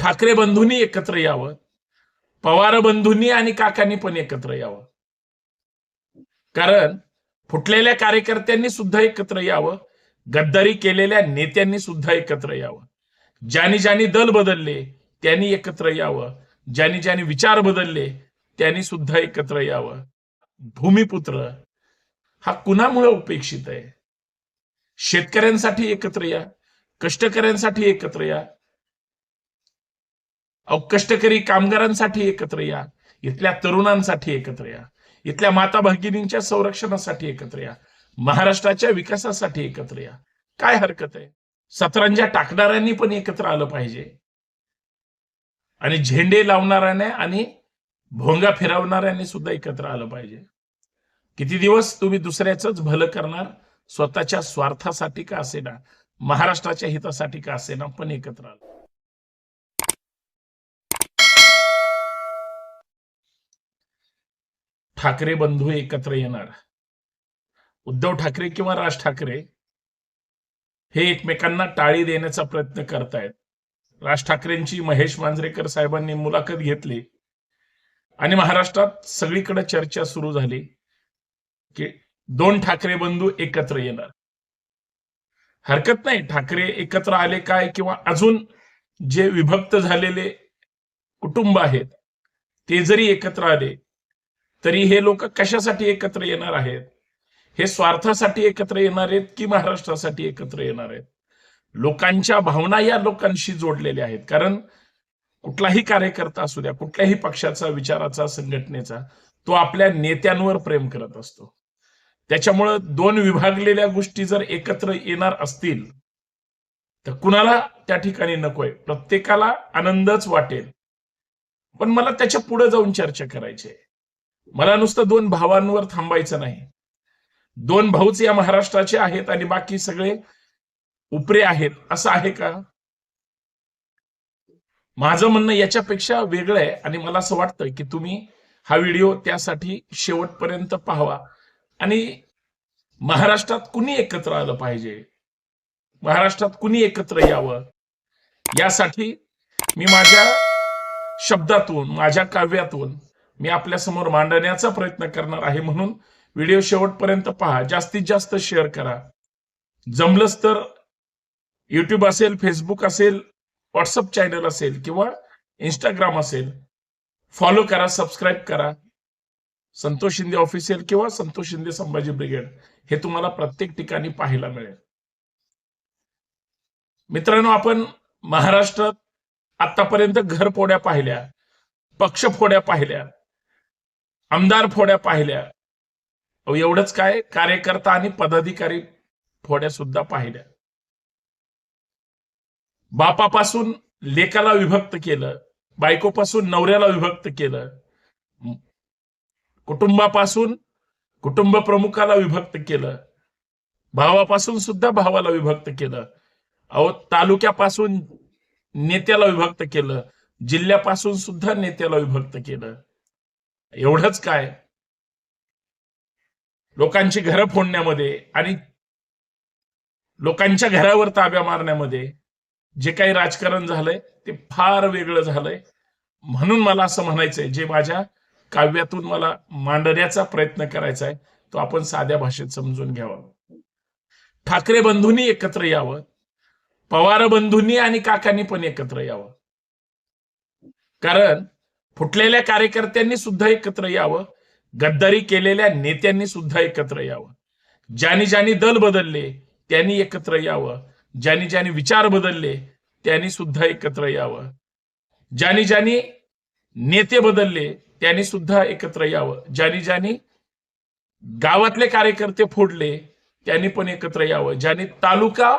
ठाकरे बंधूंनी एकत्र यावं पवार बंधूंनी आणि काकांनी पण एकत्र यावं. कारण फुटलेल्या कार्यकर्त्यांनी सुद्धा एकत्र यावं गद्दारी केलेल्या नेत्यांनी सुद्धा एकत्र यावं. ज्यांनी ज्यांनी दल बदलले त्यांनी एकत्र यावं. ज्यांनी ज्यांनी विचार बदलले त्यांनी सुद्धा एकत्र यावं. भूमिपुत्र हा कुणामुळे उपेक्षित आहे? शेतकऱ्यांसाठी एकत्र या कष्टकऱ्यांसाठी एकत्र या अहो कष्टकरी कामगारांसाठी एकत्र या. इथल्या तरुणांसाठी एकत्र या. इथल्या माता भगिनींच्या संरक्षणासाठी एकत्र या. महाराष्ट्राच्या विकासासाठी एकत्र या. काय हरकत आहे? सतरंजा टाकणाऱ्यांनी पण एकत्र आलं पाहिजे. आणि झेंडे लावणाऱ्याने आणि भोंगा फिरवणाऱ्यांनी सुद्धा एकत्र आलं पाहिजे. किती दिवस तुम्ही दुसऱ्याच भलं करणार? स्वतःच्या स्वार्थासाठी का असेना? महाराष्ट्राच्या हितासाठी का असेना? पण एकत्र आलं. ठाकरे बंधू एकत्र येणार. उद्धव ठाकरे किंवा राज ठाकरे हे एकमेकांना टाळी देण्याचा प्रयत्न करतायत. राज ठाकरेंची महेश मांजरेकर साहेबांनी मुलाखत घेतली आणि महाराष्ट्रात सगळीकडे चर्चा सुरू झाली की दोन ठाकरे बंधू एकत्र येणार. हरकत नाही ठाकरे एकत्र आले काय किंवा अजून जे विभक्त झालेले कुटुंब आहेत ते जरी एकत्र आले तरी हे लोक कशासाठी एकत्र येणार आहेत? हे स्वार्थासाठी एकत्र येणार आहेत की महाराष्ट्रासाठी एकत्र येणार आहेत? लोकांच्या भावना या लोकांशी जोडलेल्या आहेत. कारण कुठलाही कार्यकर्ता असू द्या कुठल्याही पक्षाचा विचाराचा संघटनेचा तो आपल्या नेत्यांवर प्रेम करत असतो. त्याच्यामुळं दोन विभागलेल्या गोष्टी जर एकत्र येणार असतील तर कुणाला त्या ठिकाणी नकोय? प्रत्येकाला आनंदच वाटेल. पण मला त्याच्या पुढे जाऊन चर्चा करायची आहे. मला नुसतं दोन भावांवर थांबायचं नाही. दोन भाऊच या महाराष्ट्राचे आहेत आणि बाकी सगळे उपरे आहेत. असं आहे का? माझं म्हणणं याच्यापेक्षा वेगळं आहे आणि मला असं वाटतं की तुम्ही हा व्हिडिओ त्यासाठी शेवटपर्यंत पाहावा. आणि महाराष्ट्रात कुणी एकत्र आलं पाहिजे? महाराष्ट्रात कुणी एकत्र यावं? यासाठी मी माझ्या शब्दातून माझ्या काव्यातून मी आपल्यासमोर मांडण्याचा प्रयत्न करणार आहे म्हणून व्हिडिओ शेवटपर्यंत पहा. जास्तीत जास्त शेअर करा. जमलंच तर युट्यूब असेल फेसबुक असेल व्हॉट्सअप चॅनल असेल किंवा इंस्टाग्राम असेल फॉलो करा सबस्क्राईब करा. संतोष शिंदे ऑफिशियल किंवा संतोष शिंदे संभाजी ब्रिगेड हे तुम्हाला प्रत्येक ठिकाणी पाहायला मिळेल. मित्रांनो आपण महाराष्ट्रात आतापर्यंत घरफोड्या पाहिल्या पक्षफोड्या पाहिल्या. आमदार फोड्या पाहिल्या. अहो, एवढंच काय? कार्यकर्ता आणि पदाधिकारी फोड्या सुद्धा पाहिल्या. बापापासून लेकाला विभक्त केलं. बायकोपासून नवऱ्याला विभक्त केलं. कुटुंबापासून कुटुंब प्रमुखाला विभक्त केलं. भावापासून सुद्धा भावाला विभक्त केलं. अहो तालुक्यापासून नेत्याला विभक्त केलं. जिल्ह्यापासून सुद्धा नेत्याला विभक्त केलं. एवढंच काय? लोकांची घरं फोडण्यामध्ये आणि लोकांच्या घरावर ताब्या मारण्यामध्ये जे काही राजकारण झालंय ते फार वेगळं झालंय. म्हणून मला असं म्हणायचंय जे माझ्या काव्यातून मला मांडण्याचा प्रयत्न करायचा आहे तो आपण साध्या भाषेत समजून घ्यावा. ठाकरे बंधूंनी एकत्र यावं. पवार बंधूंनी आणि काकांनी पण एकत्र यावं. कारण फुटलेल्या कार्यकर्त्यांनी सुद्धा एकत्र यावं गद्दारी केलेल्या नेत्यांनी सुद्धा एकत्र यावं. ज्यांनी ज्यांनी दल बदलले त्यांनी एकत्र यावं. ज्यांनी ज्यांनी विचार बदलले त्यांनी सुद्धा एकत्र यावं. ज्यांनी ज्यांनी नेते बदलले त्यांनी सुद्धा एकत्र यावं. ज्यांनी ज्यांनी गावातले कार्यकर्ते फोडले त्यांनी पण एकत्र यावं. ज्यांनी तालुका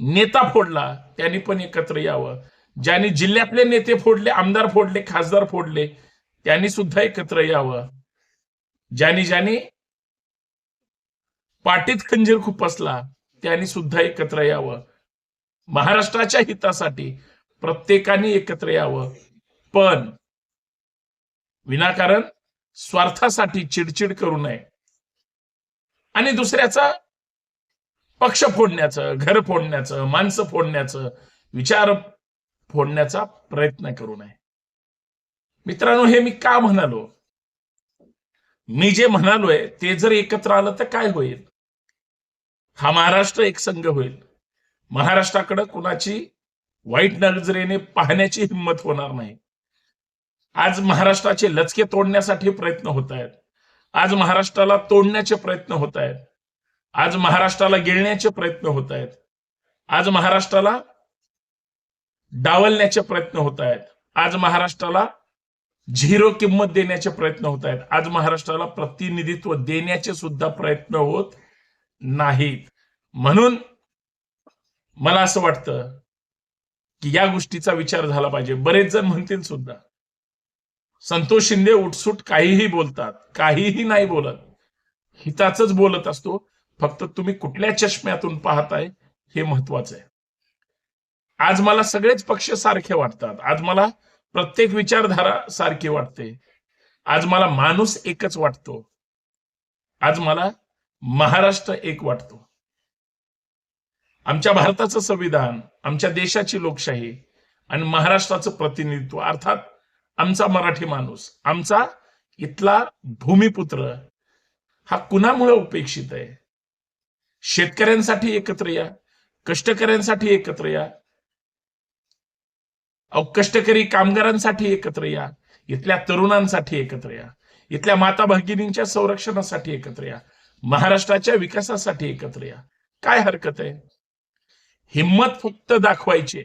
नेता फोडला त्यांनी पण एकत्र यावं. ज्यांनी जिल्ह्यातले नेते फोडले आमदार फोडले खासदार फोडले त्यांनी सुद्धा एकत्र यावं. ज्यांनी ज्यांनी पाटीत खंजीर खुपसला त्यांनी सुद्धा एकत्र यावं. महाराष्ट्राच्या हितासाठी प्रत्येकाने एकत्र यावं. पण विनाकारण स्वार्थासाठी चिडचिड करू नये. आणि दुसऱ्याचा पक्ष फोडण्याचं घर फोडण्याचं माणसं फोडण्याचं विचार फोडण्याचा प्रयत्न करू नये. मित्रांनो हे मी का म्हणालो? मी जे म्हणालोय ते जर एकत्र आलं तर काय होईल? हा महाराष्ट्र एक संघ होईल. महाराष्ट्राकडे कुणाची वाईट नजरेने पाहण्याची हिंमत होणार नाही. आज महाराष्ट्राचे लचके तोडण्यासाठी प्रयत्न होत आहेत. आज महाराष्ट्राला तोडण्याचे प्रयत्न होत आहेत. आज महाराष्ट्राला गिळण्याचे प्रयत्न होत आहेत. आज महाराष्ट्राला डावलण्याचे प्रयत्न होत आहेत. आज महाराष्ट्राला झिरो किंमत देण्याचे प्रयत्न होत आहेत. आज महाराष्ट्राला प्रतिनिधित्व देण्याचे सुद्धा प्रयत्न होत नाहीत. म्हणून मला असं वाटतं की या गोष्टीचा विचार झाला पाहिजे. बरेच जण म्हणतील सुद्धा संतोष शिंदे उठसूट काहीही बोलतात काहीही नाही बोलत. हिताच बोलत असतो. फक्त तुम्ही कुठल्या चष्म्यातून पाहताय हे महत्वाचं आहे. आज मला सगळेच पक्ष सारखे वाटतात. आज मला प्रत्येक विचारधारा सारखी वाटते. आज मला माणूस एकच वाटतो. आज मला महाराष्ट्र एक वाटतो. आमच्या भारताचं संविधान आमच्या देशाची लोकशाही आणि महाराष्ट्राचं प्रतिनिधित्व अर्थात आमचा मराठी माणूस आमचा इथला भूमिपुत्र हा कुणामुळे उपेक्षित आहे? शेतकऱ्यांसाठी एकत्र या कष्टकऱ्यांसाठी एकत्र या अहो कष्टकरी कामगारांसाठी एकत्र या. इथल्या तरुणांसाठी एकत्र या. इथल्या माता भगिनींच्या संरक्षणासाठी एकत्र या. महाराष्ट्राच्या विकासासाठी एकत्र या. काय हरकत आहे? हिम्मत फक्त दाखवायची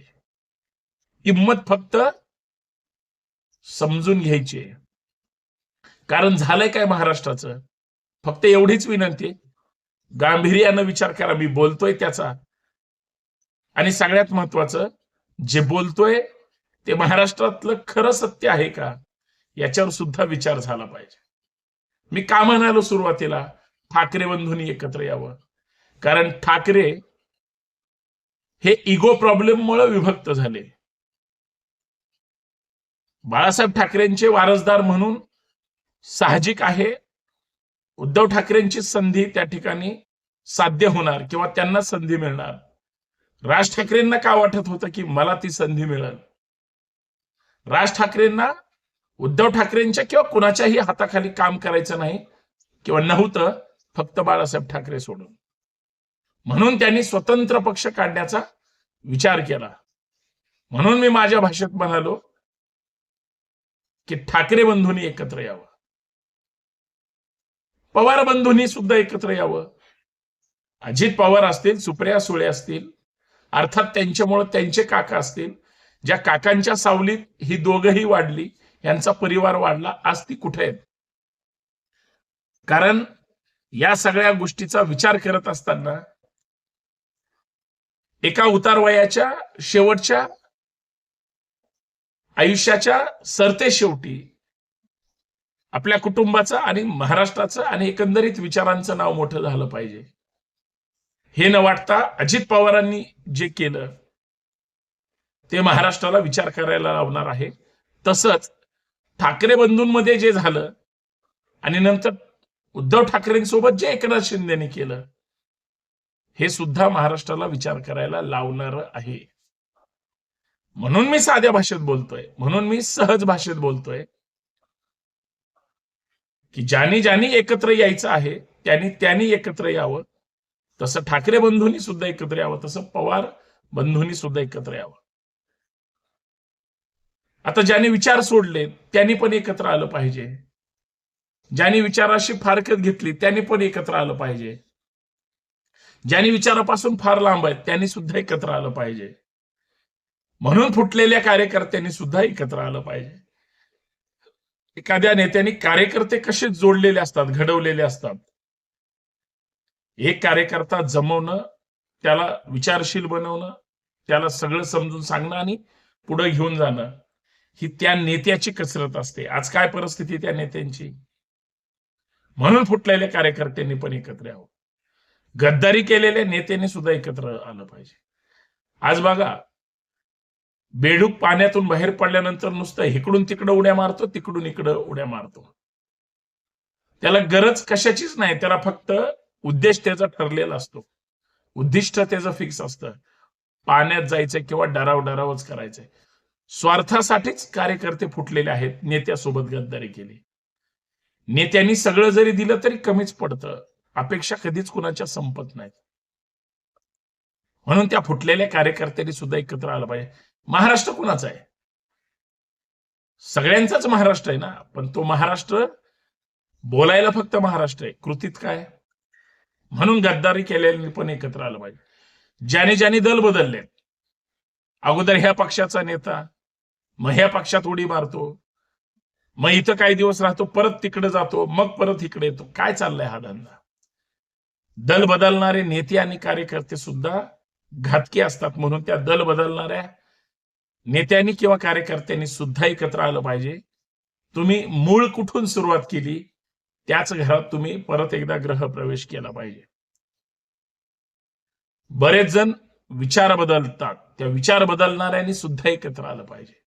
हिम्मत फक्त समजून घ्यायची कारण झालंय काय महाराष्ट्राचं? फक्त एवढीच विनंती आहे. गांभीर्यानं विचार करा मी बोलतोय त्याचा. आणि सगळ्यात महत्वाचं जे बोलतोय ते महाराष्ट्रातलं खरं सत्य आहे का? याच्यावर सुद्धा विचार झाला पाहिजे. मी का म्हणालो सुरुवातीला? ठाकरे बंधूंनी एकत्र यावं. कारण ठाकरे हे इगो प्रॉब्लेम मुळे विभक्त झाले. बाळासाहेब ठाकरेंचे वारसदार म्हणून साहजिक आहे. उद्धव ठाकरेंची संधी त्या ठिकाणी साध्य होणार किंवा त्यांना संधी मिळणार. राज ठाकरेंना का वाटत होतं की मला ती संधी मिळेल? राज ठाकरेंना उद्धव ठाकरेंच्या किंवा कुणाच्याही हाताखाली काम करायचं नाही किंवा नव्हतं फक्त बाळासाहेब ठाकरे सोडून. म्हणून त्यांनी स्वतंत्र पक्ष काढण्याचा विचार केला. म्हणून मी माझ्या भाषेत म्हणालो की ठाकरे बंधूंनी एकत्र यावं. पवार बंधूंनी सुद्धा एकत्र यावं. अजित पवार असतील सुप्रिया सुळे असतील अर्थात त्यांच्यामुळे त्यांचे काका असतील ज्या काकांच्या सावलीत ही दोघही वाढली यांचा परिवार वाढला आज ती कुठे आहेत? कारण या सगळ्या गोष्टीचा विचार करत असताना एका उतार वयाच्या शेवटच्या आयुष्याच्या सरते शेवटी आपल्या कुटुंबाचं आणि महाराष्ट्राचं आणि एकंदरीत विचारांचं नाव मोठं झालं पाहिजे. हे न वाटता अजित पवारांनी जे केलं ते महाराष्ट्राला विचार करायला लावणार आहे. तसंच ठाकरे बंधूंमध्ये जे झालं आणि नंतर उद्धव ठाकरेंसोबत जे एकनाथ शिंदेने केलं हे सुद्धा महाराष्ट्राला विचार करायला लावणार आहे. म्हणून मी साध्या भाषेत बोलतोय. म्हणून मी सहज भाषेत बोलतोय. की ज्यानी ज्यानी एकत्र यायचं आहे त्यांनी त्यांनी एकत्र यावं. तसं ठाकरे बंधूंनी सुद्धा एकत्र यावं. तसं पवार बंधूंनी सुद्धा एकत्र यावं. आता ज्यांनी विचार सोडले त्यांनी पण एकत्र आलं पाहिजे. ज्यांनी विचाराशी फारकत घेतली त्यांनी पण एकत्र आलं पाहिजे. ज्यांनी विचारापासून फार लांब आहेत त्यांनी सुद्धा एकत्र आलं पाहिजे. म्हणून फुटलेल्या कार्यकर्त्यांनी सुद्धा एकत्र आलं पाहिजे. एखाद्या नेत्यांनी कार्यकर्ते कसे जोडलेले असतात घडवलेले असतात. एक कार्यकर्ता जमवणं त्याला विचारशील बनवणं त्याला सगळं समजून सांगणं आणि पुढे घेऊन जाणं. ही त्या नेत्याची कसरत असते. आज काय परिस्थिती त्या नेत्यांची? म्हणून फुटलेल्या कार्यकर्त्यांनी पण एकत्र यावं. गद्दारी केलेल्या नेत्यांनी सुद्धा एकत्र आलं पाहिजे. आज बघा बेडूक पाण्यातून बाहेर पडल्यानंतर नुसतं इकडून तिकडं उड्या मारतो तिकडून इकडं उड्या मारतो. त्याला गरज कशाचीच नाही. त्याला फक्त उद्देश त्याचा ठरलेला असतो. उद्दिष्ट त्याचं फिक्स असतं. पाण्यात जायचं किंवा डराव डरावच करायचंय स्वार्थासाठीच कार्यकर्ते फुटलेले आहेत. नेत्यासोबत गद्दारी केली. नेत्यांनी सगळं जरी दिलं तरी कमीच पडतं. अपेक्षा कधीच कुणाच्या संपत नाहीत. म्हणून त्या फुटलेल्या कार्यकर्त्यांनी सुद्धा एकत्र आलं पाहिजे. महाराष्ट्र कुणाचा आहे? सगळ्यांचाच महाराष्ट्र आहे ना? पण तो महाराष्ट्र बोलायला फक्त महाराष्ट्र आहे. कृतीत काय? म्हणून गद्दारी केलेल्यांनी पण एकत्र आलं पाहिजे. ज्याने ज्याने दल बदलले अगोदर ह्या पक्षाचा नेता मग ह्या पक्षात उडी मारतो. मग इथं काही दिवस राहतो परत तिकडे जातो मग परत इकडे येतो. काय चाललंय हा धंदा? दल बदलणारे नेते आणि कार्यकर्ते सुद्धा घातकी असतात म्हणून त्या दल बदलणाऱ्या नेत्यांनी किंवा कार्यकर्त्यांनी सुद्धा एकत्र आलं पाहिजे. तुम्ही मूळ कुठून सुरुवात केली त्याच घरात तुम्ही परत एकदा ग्रह प्रवेश केला पाहिजे. बरेच जण विचार बदलतात. त्या विचार बदलणाऱ्यांनी सुद्धा एकत्र आलं पाहिजे.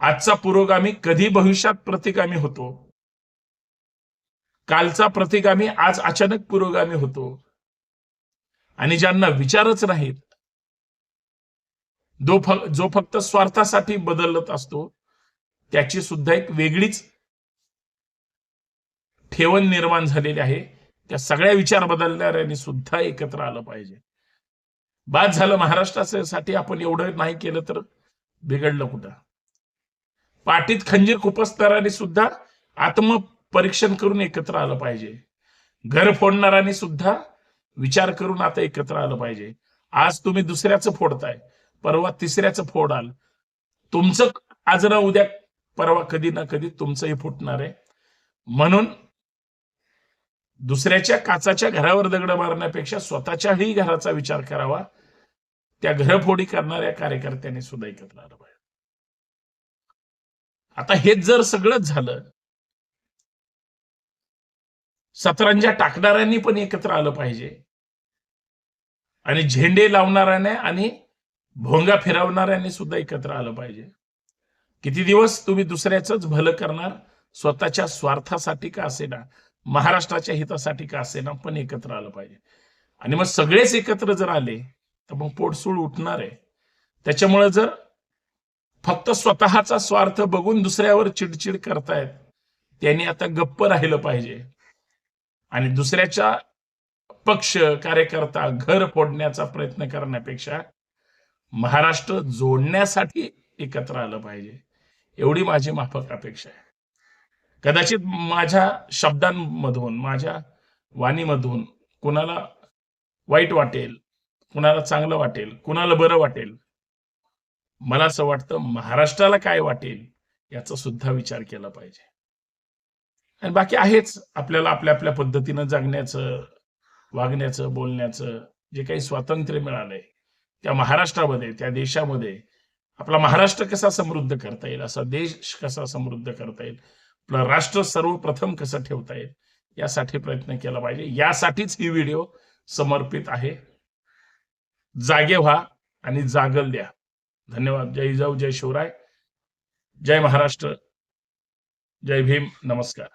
आजचा पुरोगामी कधी भविष्यात प्रतिगामी होतो? कालचा प्रतिगामी आज अचानक पुरोगामी होतो. आणि ज्यांना विचारच नाहीत जो फ जो फक्त स्वार्थासाठी बदलत असतो त्याची सुद्धा एक वेगळीच ठेवण निर्माण झालेली आहे. त्या सगळ्या विचार बदलणाऱ्यांनी सुद्धा एकत्र आलं पाहिजे. बाद झालं महाराष्ट्रासाठी आपण एवढं नाही केलं तर बिघडलं कुठं? पाठीत खंजीर खुपसणाराने सुद्धा आत्मपरीक्षण करून एकत्र आलं पाहिजे. घर फोडणाराने सुद्धा विचार करून आता एकत्र आलं पाहिजे. आज तुम्ही दुसऱ्याचं फोडताय परवा तिसऱ्याचं फोडाल तुमचं आज ना उद्या परवा कधी ना कधी तुमचंही फुटणार आहे. म्हणून दुसऱ्याच्या काचाच्या घरावर दगड मारण्यापेक्षा स्वतःच्याही घराचा विचार करावा. त्या घरफोडी करणाऱ्या कार्यकर्त्यांनी सुद्धा एकत्र आलं पाहिजे. आता हेच जर सगळंच झालं सतरंजा टाकणाऱ्यांनी पण एकत्र आलं पाहिजे. आणि झेंडे लावणाऱ्याने आणि भोंगा फिरवणाऱ्यांनी सुद्धा एकत्र आलं पाहिजे. किती दिवस तुम्ही दुसऱ्याच भलं करणार? स्वतःच्या स्वार्थासाठी का असेना? महाराष्ट्राच्या हितासाठी का असेना? पण एकत्र आलं पाहिजे. आणि मग सगळेच एकत्र जर आले तर मग पोटसूळ उठणार आहे. त्याच्यामुळे जर फक्त स्वतःचा स्वार्थ बघून दुसऱ्यावर चिडचिड करतायत. त्यांनी आता गप्प राहिलं पाहिजे. आणि दुसऱ्याच्या पक्ष कार्यकर्ता घर फोडण्याचा प्रयत्न करण्यापेक्षा महाराष्ट्र जोडण्यासाठी एकत्र आलं पाहिजे. एवढी माझी माफक अपेक्षा आहे. कदाचित माझ्या शब्दांमधून माझ्या वाणीमधून कुणाला वाईट वाटेल कुणाला चांगलं वाटेल कुणाला बरं वाटेल मला असं वाटतं महाराष्ट्राला काय वाटेल याचा सुद्धा विचार केला पाहिजे. आणि बाकी आहेच आपल्याला आपल्या आपल्या पद्धतीनं जगण्याचं वागण्याचं बोलण्याचं जे काही स्वातंत्र्य मिळालंय त्या महाराष्ट्रामध्ये त्या देशामध्ये आपला महाराष्ट्र कसा समृद्ध करता येईल असा देश कसा समृद्ध करता येईल आपलं राष्ट्र सर्वप्रथम कसं ठेवता येईल यासाठी प्रयत्न केला पाहिजे. यासाठीच ही व्हिडिओ समर्पित आहे. जागे व्हा आणि जागल द्या. धन्यवाद. जय जाऊ जय शिवराय. जय महाराष्ट्र. जय भीम. नमस्कार.